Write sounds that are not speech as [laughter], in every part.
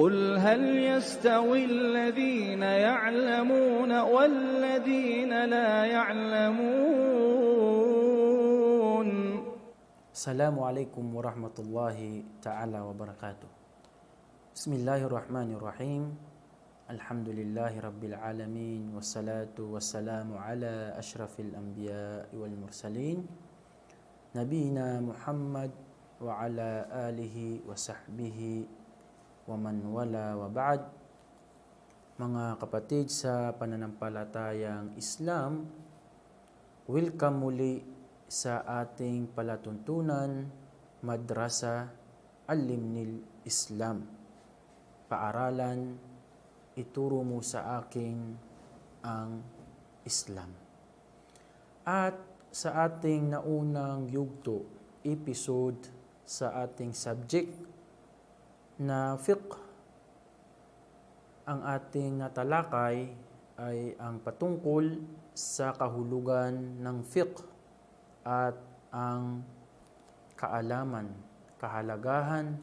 قل هل يستوي الذين يعلمون والذين لا يعلمون؟ السلام عليكم ورحمة الله تعالى وبركاته. بسم الله الرحمن الرحيم. الحمد لله رب العالمين والصلاة والسلام على أشرف الأنبياء والمرسلين نبينا محمد وعلى آله وصحبه man wala wa ba'd. Mga kapatid sa pananampalatayang Islam, welcome muli sa ating palatuntunan Madrasa Alimnil Islam. Paaralan, ituro mo sa akin ang Islam. At sa ating naunang yugto, episode sa ating subject na fiqh, ang ating natalakay ay ang patungkol sa kahulugan ng fiqh at ang kaalaman, kahalagahan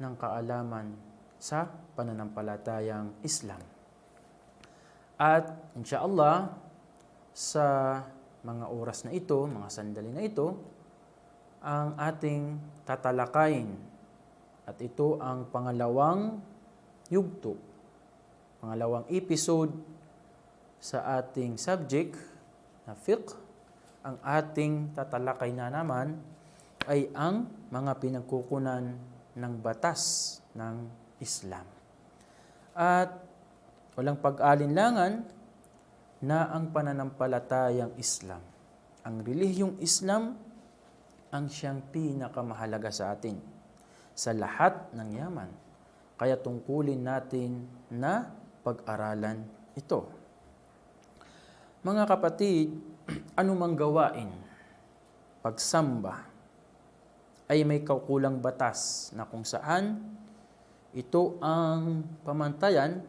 ng kaalaman sa pananampalatayang Islam. At insyaallah sa mga oras na ito, mga sandali na ito, ang ating tatalakayin at ito ang pangalawang yugto, pangalawang episode sa ating subject na fiqh ang ating tatalakay na naman ay ang mga pinagkukunan ng batas ng Islam. At walang pag-alinlangan na ang pananampalatayang Islam, ang relihiyong Islam, ang siyang pinakamahalaga sa atin sa lahat ng yaman. Kaya tungkulin natin na pag-aralan ito. Mga kapatid, [clears throat] anumang gawain, pagsamba, ay may kaukulang batas na kung saan ito ang pamantayan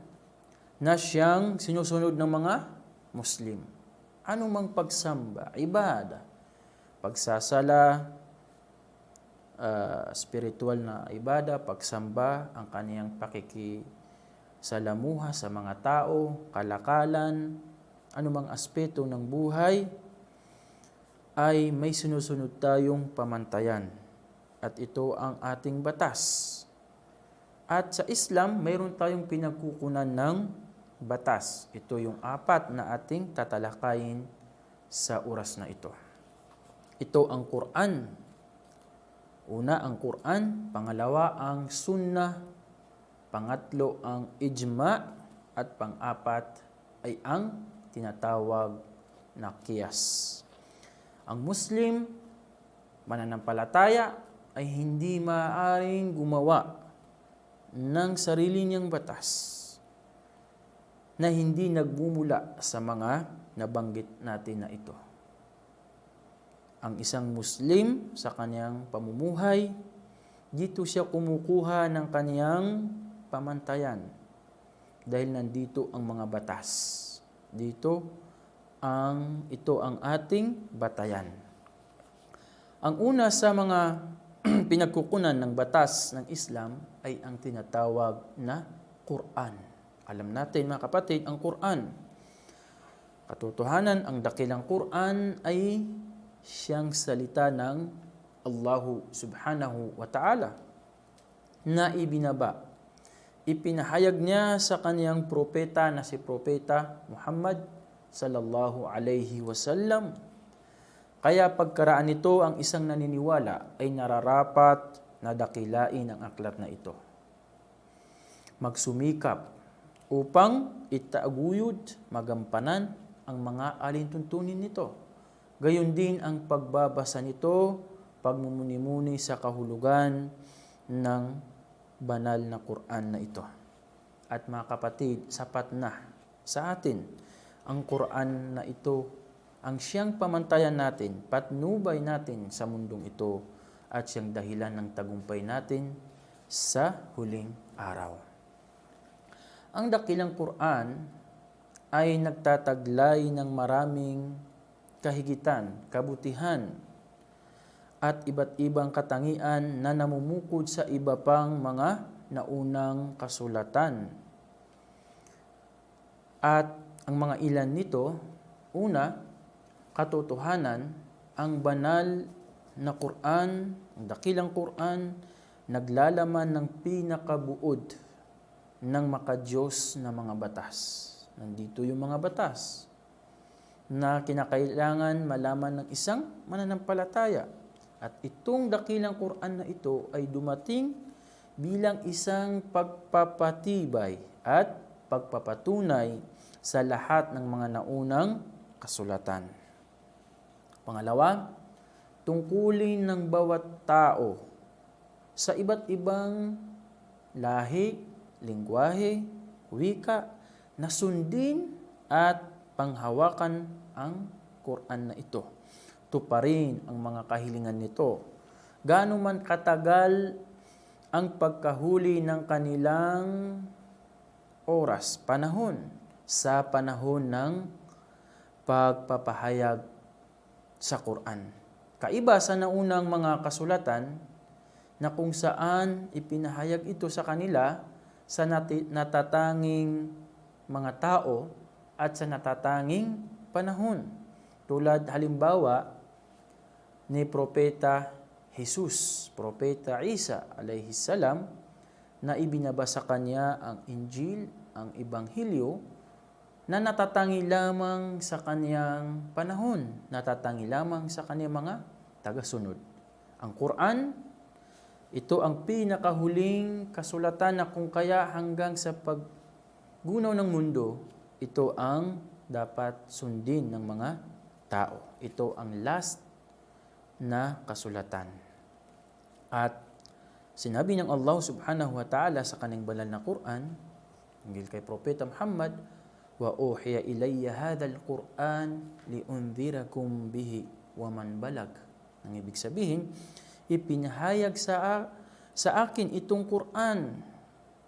na siyang sinusunod ng mga Muslim. Anumang pagsamba, ibada, pagsasala, uh, spiritual na ibada, pagsamba, ang kaniyang pakikisalamuha sa mga tao, kalakalan, anumang aspeto ng buhay ay may sinusunod tayong pamantayan. At ito ang ating batas. At sa Islam, mayroon tayong pinagkukunan ng batas. Ito yung apat na ating tatalakayin sa oras na ito. Ito ang Quran. Una ang Quran, pangalawa ang Sunnah, pangatlo ang Ijma, at pang-apat ay ang tinatawag na kiyas. Ang Muslim, mananampalataya, ay hindi maaaring gumawa ng sarili niyang batas na hindi nagmumula sa mga nabanggit natin na ito. Ang isang Muslim sa kanyang pamumuhay, dito siya kumukuha ng kanyang pamantayan dahil nandito ang mga batas. Dito ang ito ang ating batayan. Ang una sa mga [clears throat] pinagkukunan ng batas ng Islam ay ang tinatawag na Quran. Alam natin mga kapatid, ang Quran. Katotohanan, ang dakilang Quran ay siyang salita ng Allahu subhanahu wa ta'ala na ibinaba ipinahayag niya sa kaniyang propeta na si propeta Muhammad sallallahu alayhi wasallam. Kaya pagkaraan nito ang isang naniniwala ay nararapat na dakilain ang aklat na ito. Magsumikap upang itaaguyod, magampanan ang mga alintuntunin nito. Gayon din ang pagbabasa nito, pagmumuni-muni sa kahulugan ng banal na Quran na ito. At mga kapatid, sapat na sa atin ang Quran na ito, ang siyang pamantayan natin, patnubay natin sa mundong ito at siyang dahilan ng tagumpay natin sa huling araw. Ang dakilang Quran ay nagtataglay ng maraming kahigitan, kabutihan, at iba't ibang katangian na namumukod sa iba pang mga naunang kasulatan. At ang mga ilan nito, una, katotohanan, ang banal na Quran, ang dakilang Quran, naglalaman ng pinakabuod ng makadiyos na mga batas. Nandito yung mga batas na kinakailangan malaman ng isang mananampalataya. At itong dakilang Quran na ito ay dumating bilang isang pagpapatibay at pagpapatunay sa lahat ng mga naunang kasulatan. Pangalawa, tungkulin ng bawat tao sa iba't ibang lahi, lingwahe, wika na sundin at panghawakan ang Quran na ito. Tuparin ang mga kahilingan nito. Gaano man katagal ang pagkahuli ng kanilang oras, panahon, sa panahon ng pagpapahayag sa Quran. Kaiba sa naunang mga kasulatan na kung saan ipinahayag ito sa kanila sa natatanging mga tao at sa natatanging panahon. Tulad halimbawa ni Propeta Jesus, Propeta Isa alayhi salam, na ibinabasa kanya ang Injil, ang Ebanghelyo, na natatangi lamang sa kanyang panahon, natatangi lamang sa kanyang mga tagasunod. Ang Quran, ito ang pinakahuling kasulatan na kung kaya hanggang sa paggunaw ng mundo, ito ang dapat sundin ng mga tao. Ito ang last na kasulatan. At sinabi ng Allah subhanahu wa ta'ala sa kanyang banal na Quran, hinggil kay Propeta Muhammad, ilayya hadha al-Quran liunzirakum bihi wa man balag. Ang ibig sabihin, ipinahayag sa sa akin itong Quran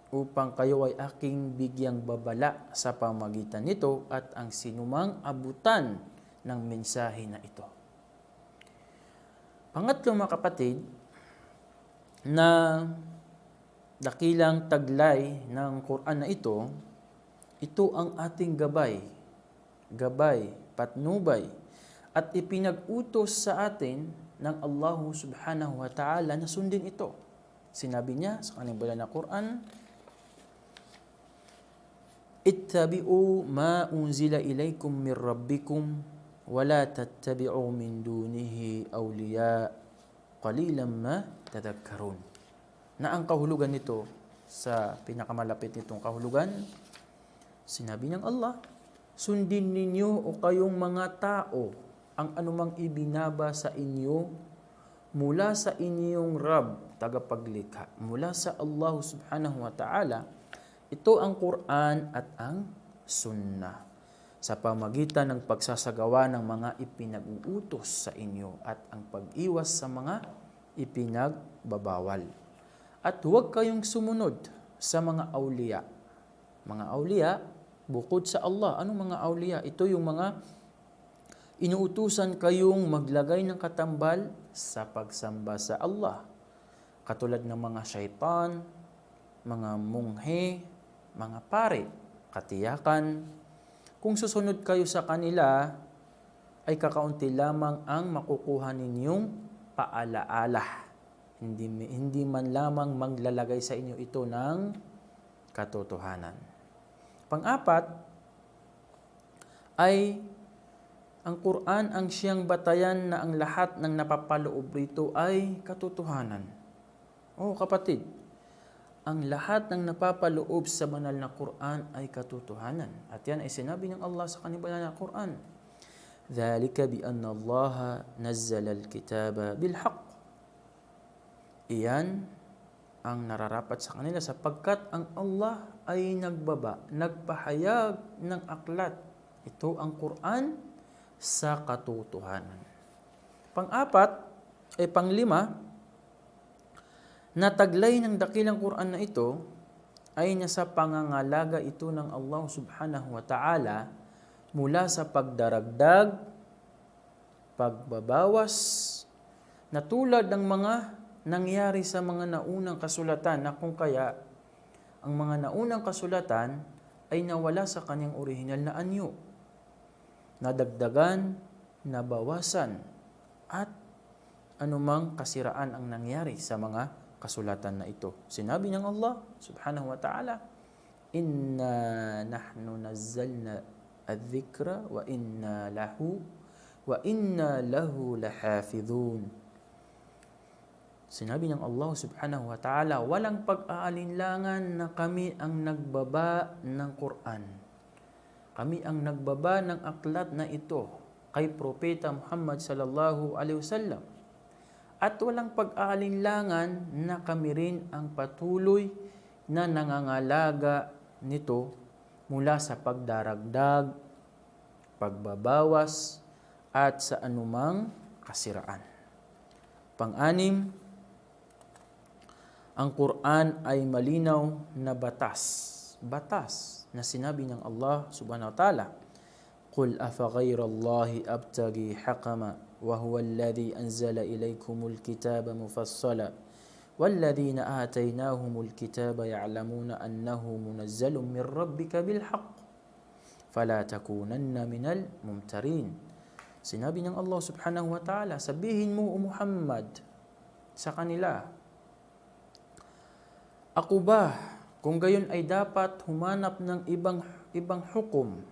upang kayo ay aking bigyang babala sa pamagitan nito at ang sinumang abutan ng mensahe na ito. Pangatlo mga kapatid, na dakilang taglay ng Quran na ito, ito ang ating gabay, gabay, patnubay, at ipinag-utos sa atin ng Allah subhanahu wa ta'ala na sundin ito. Sinabi niya sa banal na Quran, Ittabi'u ma unzila ilaykum min rabbikum wa la tattabi'u min dunihi awliya qalilan ma tadhakkarun. Na ang kahulugan nito sa pinakamalapit nitong kahulugan, sinabi ng Allah, sundin ninyo o kayong mga tao ang anumang ibinaba sa inyo mula sa inyong Rab, tagapaglikha, mula sa Allah subhanahu wa ta'ala, ito ang Quran at ang Sunnah sa pamagitan ng pagsasagawa ng mga ipinag-uutos sa inyo at ang pag-iwas sa mga ipinagbabawal. At huwag kayong sumunod sa mga auliya. Mga auliya, bukod sa Allah. Anong mga auliya? Ito yung mga inuutusan kayong maglagay ng katambal sa pagsamba sa Allah. Katulad ng mga syaitan, mga munghe, mga pare, katiyakan. Kung susunod kayo sa kanila, ay kakaunti lamang ang makukuha ninyong paalaala. Hindi, hindi man lamang maglalagay sa inyo ito ng katotohanan. Pang-apat ay ang Quran ang siyang batayan na ang lahat ng napapaloob rito ay katotohanan. Oh kapatid, ang lahat ng napapaloob sa banal na Quran ay katotohanan. At yan ay sinabi ng Allah sa kanyang banal na Quran. ذلك بأن الله نزل الكتاب بالحق. Iyan ang nararapat sa kanila sapagkat ang Allah ay nagbaba, nagpahayag ng aklat. Ito ang Quran sa katotohanan. Pang-apat ay panglima, na taglay ng dakilang Quran na ito ay nasa pangangalaga ito ng Allah subhanahu wa ta'ala mula sa pagdaragdag, pagbabawas, na tulad ng mga nangyari sa mga naunang kasulatan na kung kaya ang mga naunang kasulatan ay nawala sa kanyang orihinal na anyo. Nadagdagan, nabawasan, at anumang kasiraan ang nangyari sa mga kasulatan na ito. Sinabi ng Allah subhanahu wa ta'ala, Inna nahnu nazzalna al-dhikra wa inna lahu wa inna lahu lahafidhun. Sinabi ng Allah subhanahu wa ta'ala, walang pag-aalinlangan na kami ang nagbaba ng Quran. Kami ang nagbaba ng aklat na ito kay Propeta Muhammad sallallahu alaihi wasallam. At walang pag-aalinlangan na kami rin ang patuloy na nangangalaga nito mula sa pagdaragdag, pagbabawas, at sa anumang kasiraan. Pang-anim, ang Quran ay malinaw na batas. Batas na sinabi ng Allah subhanahu wa ta'ala, قل أفغير الله أبتغي حكما وهو الذي أنزل إليكم الكتاب مفصلا والذين آتيناهم الكتاب يعلمون أنه منزل من ربك بالحق فلا تكونن من الممترين Sinabi ng Allah subhanahu wa ta'ala, sabihin mo o Muhammad sa kanila, Ako ba, kung gayon ay dapat humanap ng ibang ibang hukom,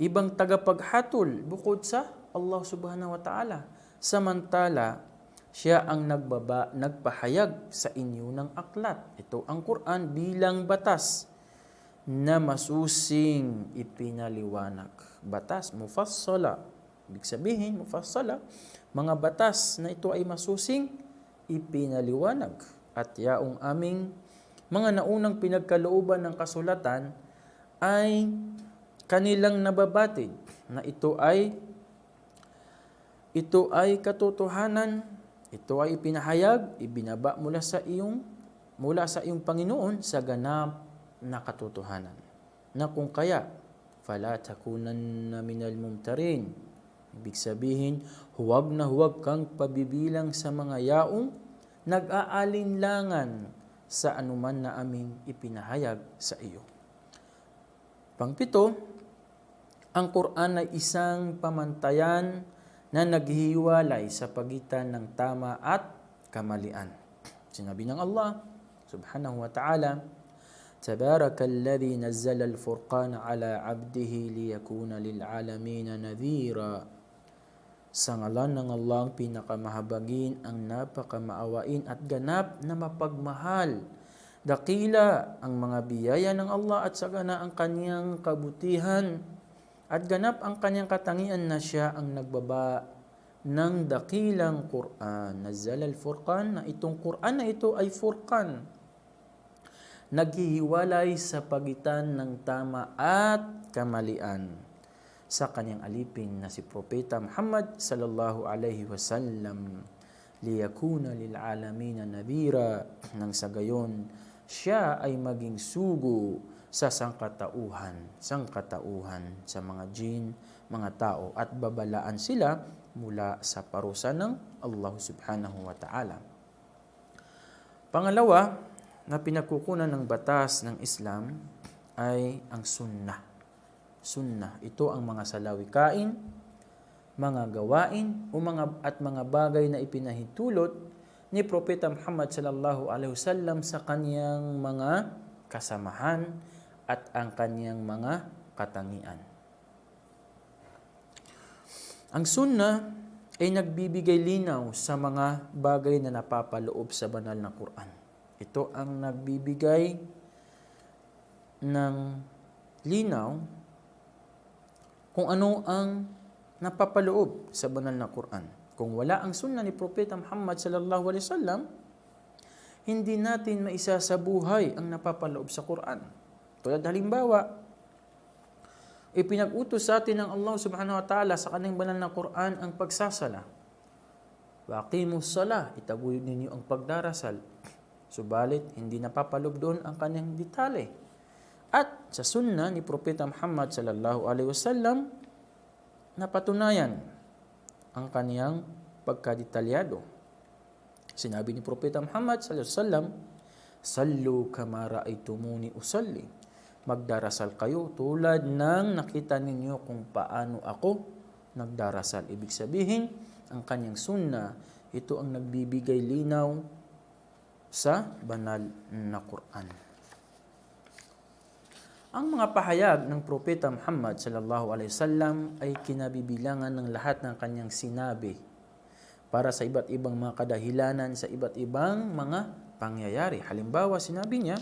ibang tagapaghatol bukod sa Allah subhanahu wa ta'ala. Samantala, siya ang nagbaba, nagpahayag sa inyo ng aklat. Ito ang Quran bilang batas na masusing ipinaliwanag. Batas, mufassala. Ibig sabihin, mufassala, mga batas na ito ay masusing ipinaliwanag. At yaong aming mga naunang pinagkalooban ng kasulatan ay kanilang nababatid na ito ay ito ay katotohanan, ito ay ipinahayag, ibinaba mula sa iyong mula sa iyong Panginoon sa ganap na katotohanan. Na kung kaya, fala takunanna minal mumtarin. Ibig sabihin, huwag na huwag kang pabibilang sa mga yaong nag-aalinlangan sa anuman na aming ipinahayag sa iyo. Pangpito, ang Quran ay isang pamantayan na naghihiwalay sa pagitan ng tama at kamalian. Sinabi ng Allah subhanahu wa ta'ala, تبارك الذي نزل الفرقان على عبده ليكون للعالمين نذيرا Sa ngalan ng Allah ang pinakamahabagin, ang napakamaawain at ganap na mapagmahal. Dakila ang mga biyaya ng Allah at sagana ang kanyang kabutihan at ganap ang kanyang katangian na siya ang nagbaba ng dakilang Quran. Nazal al-Furqan na itong Quran na ito ay Furqan. Naghihiwalay sa pagitan ng tama at kamalian sa kanyang alipin na si Propeta Muhammad sallallahu alaihi wasallam liyakuna lil alamin nadira nang sa gayon siya ay maging sugo sa sangkatauhan sangkatauhan sa mga jin mga tao. At babalaan sila mula sa parusa ng Allah subhanahu wa ta'ala. Pangalawa na pinagkukunan ng batas ng Islam ay ang sunnah. Sunnah. Ito ang mga salawikain, mga gawain o mga at mga bagay na ipinahintulot ni Propeta Muhammad sallallahu alaihi wasallam sa kaniyang mga kasamahan at ang kaniyang mga katangian. Ang sunnah ay nagbibigay linaw sa mga bagay na napapaloob sa banal na Quran. Ito ang nagbibigay ng linaw kung ano ang napapaloob sa banal na Quran. Kung wala ang sunnah ni Propeta Muhammad sallallahu alaihi wasallam, hindi natin maisa sa buhay ang napapaloob sa Quran. Tulad halimbawa, ipinag-utos sa atin ng Allah subhanahu wa ta'ala sa kanyang banal na Quran ang pagsasala. Waqimus salah, itaguyod ninyo ang pagdarasal. Subalit, hindi napapaloob doon ang kanyang detalye. At sa sunnah ni Propeta Muhammad sallallahu alaihi wasallam napatunayan ang kaniyang pagkadetalyado. Sinabi ni Propeta Muhammad sallallahu alaihi wasallam Sallu kama ra'aytumuni usalli. Magdarasal kayo tulad ng nakita ninyo kung paano ako nagdarasal. Ibig sabihin, ang kanyang sunna, ito ang nagbibigay linaw sa banal na Quran. Ang mga pahayag ng propeta Muhammad sallallahu alaihi wasallam ay kinabibilangan ng lahat ng kanyang sinabi para sa iba't ibang mga kadahilanan sa iba't ibang mga pangyayari. Halimbawa, sinabi niya,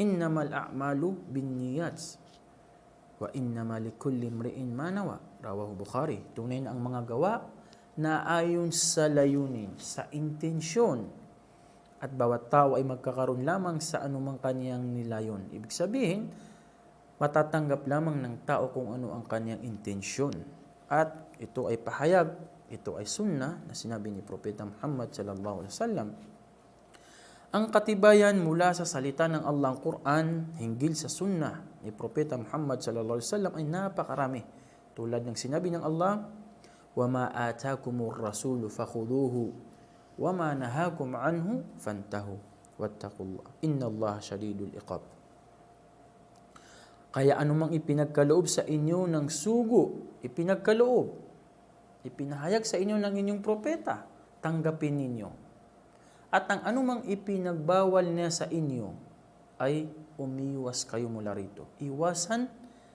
"Innamal a'malu binniyats wa innamal likulli imri'in ma nawa." Rawahu Bukhari. Tunay na ang mga gawa na ayon sa layunin, sa intensyon, at bawat tao ay magkakaroon lamang sa anumang kaniyang nilayon. Ibig sabihin, matatanggap lamang ng tao kung ano ang kanyang intensyon. At ito ay pahayag, ito ay sunnah na sinabi ni Propeta Muhammad sallallahu alaihi wasallam. Ang katibayan mula sa salita ng Allah ang Quran hinggil sa sunnah ni Propeta Muhammad sallallahu alaihi wasallam ay napakarami. Tulad ng sinabi ng Allah, "Wa ma atakumur rasulu fakhuduhu wa ma nahakum anhu fantahu wattaqullah. Innallaha shadidul iqab." Kaya anumang ipinagkaloob sa inyo ng sugo, ipinagkaloob, ipinahayag sa inyo ng inyong propeta, tanggapin ninyo. At ang anumang ipinagbawal niya sa inyo ay umiwas kayo mula rito. Iwasan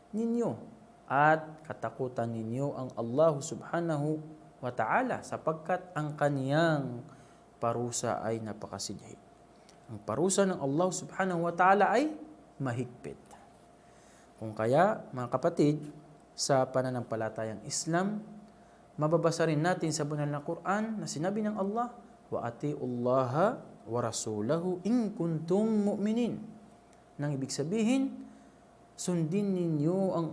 ninyo at katakutan ninyo ang Allah subhanahu wa ta'ala sapagkat ang kaniyang parusa ay napakasidhi. Ang parusa ng Allah subhanahu wa ta'ala ay mahigpit. Kung kaya, mga kapatid, sa pananampalatayang Islam, mababasa rin natin sa banal na Quran na sinabi ng Allah, wa atiullaha wa rasulahu in kuntum mu'minin. Nang ibig sabihin, sundin ninyo ang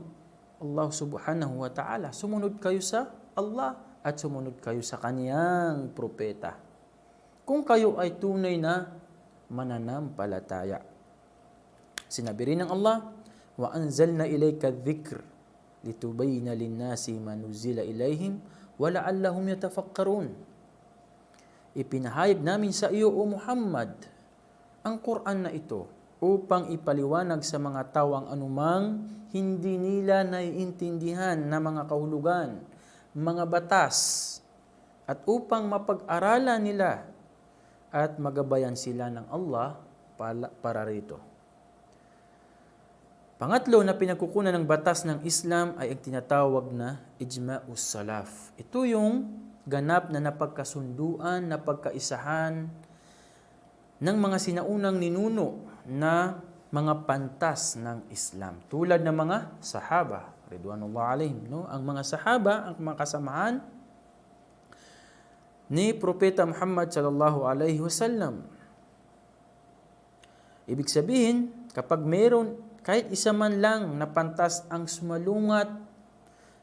Allah subhanahu wa ta'ala. Sumunod kayo sa Allah at sumunod kayo sa kaniyang propeta. Kung kayo ay tunay na mananampalataya. Sinabi rin ng Allah, wa anzalna ilayka dhikr litubayyana lin-nasi ma nuzila ilayhim wa la'allahum yatafakkarun. Ipinahayag namin sa iyo, O Muhammad, ang Quran na ito upang ipaliwanag sa mga tawang anumang hindi nila naiintindihan na mga kahulugan, mga batas, at upang mapag-aralan nila at magabayan sila ng Allah para rito. Pangatlo na pinagkukunan ng batas ng Islam ay ang tinatawag na ijma'us salaf. Ito yung ganap na napagkasunduan, napagkaisahan ng mga sinaunang ninuno na mga pantas ng Islam. Tulad ng mga sahaba, ridwanullah alaihim, no? Ang mga sahaba, ang mga kasamahan ni Propeta Muhammad sallallahu alaihi wasallam. Ibig sabihin, kapag meron kahit isa man lang na pantas ang sumalungat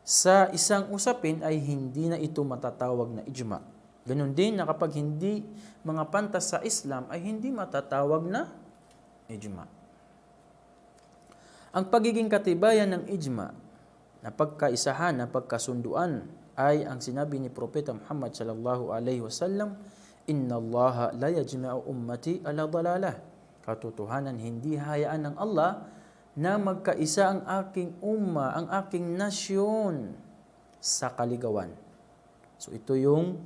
sa isang usapin ay hindi na ito matatawag na ijma. Ganon din na kapag hindi mga pantas sa Islam ay hindi matatawag na ijma. Ang pagiging katibayan ng ijma na pagkaisahan, na pagkasunduan ay ang sinabi ni Propeta Muhammad sallallahu alaihi wasallam, "Inna Allah la yajma'u ummati ala dalalah." Katotohanan hindi hayaan ng Allah na magkaisa ang aking umma, ang aking nasyon sa kaligawan. So ito yung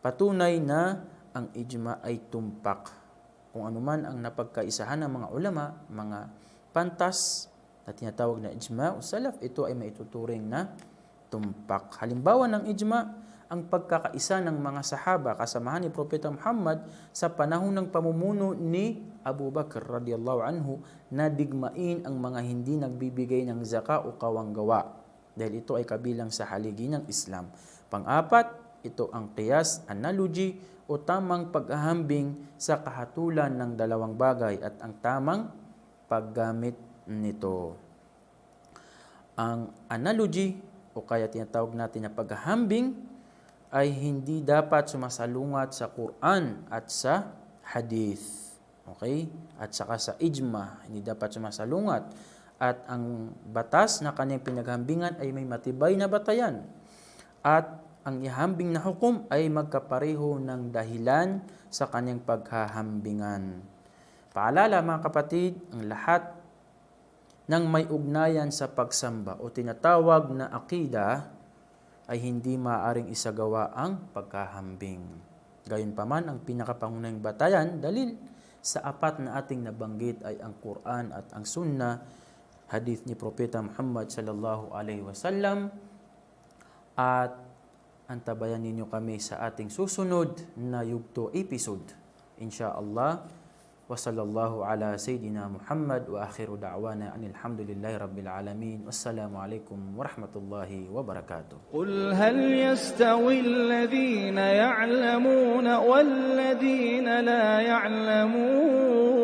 patunay na ang ijma ay tumpak. Kung anuman ang napagkaisahan ng mga ulama, mga pantas na tinatawag na ijma o salaf, ito ay maituturing na tumpak. Halimbawa ng ijma, ang pagkakaisa ng mga sahaba kasamahan ni Propeta Muhammad sa panahon ng pamumuno ni Abu Bakr radiyallahu anhu na digmain ang mga hindi nagbibigay ng zaka o kawanggawa dahil ito ay kabilang sa haligi ng Islam. Pang-apat, ito ang qiyas, analogy o tamang paghahambing sa kahatulan ng dalawang bagay at ang tamang paggamit nito. Ang analogy o kaya tinatawag natin na paghahambing ay hindi dapat sumasalungat sa Quran at sa hadith. Okay? At saka sa ijma, hindi dapat sumasalungat. At ang batas na kanyang pinaghambingan ay may matibay na batayan. At ang ihambing na hukom ay magkapareho ng dahilan sa kanyang paghahambingan. Paalala mga kapatid, ang lahat ng may ugnayan sa pagsamba o tinatawag na akida ay hindi maaaring isagawa ang pagkahambing. Gayunpaman, ang pinakapangunahing batayan, dalil sa apat na ating nabanggit ay ang Quran at ang Sunnah, hadith ni Propeta Muhammad sallallahu alaihi wasallam at antabayan ninyo kami sa ating susunod na yugto episode. Insya Allah. وصلى الله على سيدنا محمد وآخر دعوانا أن الحمد لله رب العالمين. والسلام عليكم ورحمة الله وبركاته. قل هل يستوي الذين يعلمون والذين لا يعلمون؟